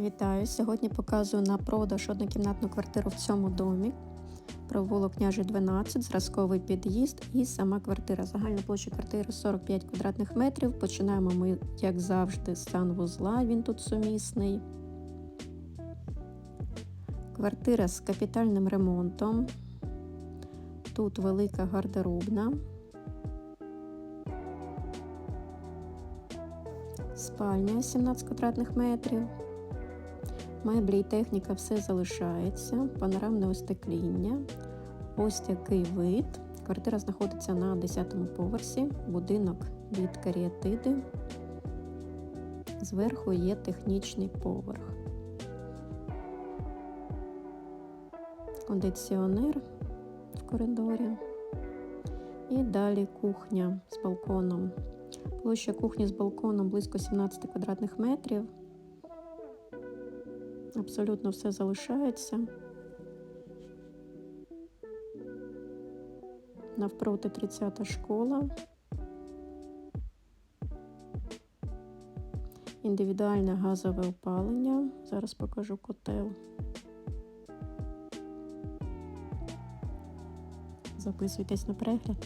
Вітаю! Сьогодні показую на продаж однокімнатну квартиру в цьому домі. Провулок княжий 12, зразковий під'їзд і сама квартира. Загальна площа квартири 45 квадратних метрів. Починаємо ми, як завжди, з санвузла. Він тут сумісний. Квартира з капітальним ремонтом. Тут велика гардеробна. Спальня 17 квадратних метрів. Меблі і техніка все залишається. Панорамне остекління. Ось такий вид. Квартира знаходиться на 10-му поверсі. Будинок від каріатиди. Зверху є технічний поверх. Кондиціонер в коридорі. І далі кухня з балконом. Площа кухні з балконом близько 17 квадратних метрів. Абсолютно все залишається. Навпроти 30-та школа. Індивідуальне газове опалення. Зараз покажу котел. Записуйтесь на перегляд.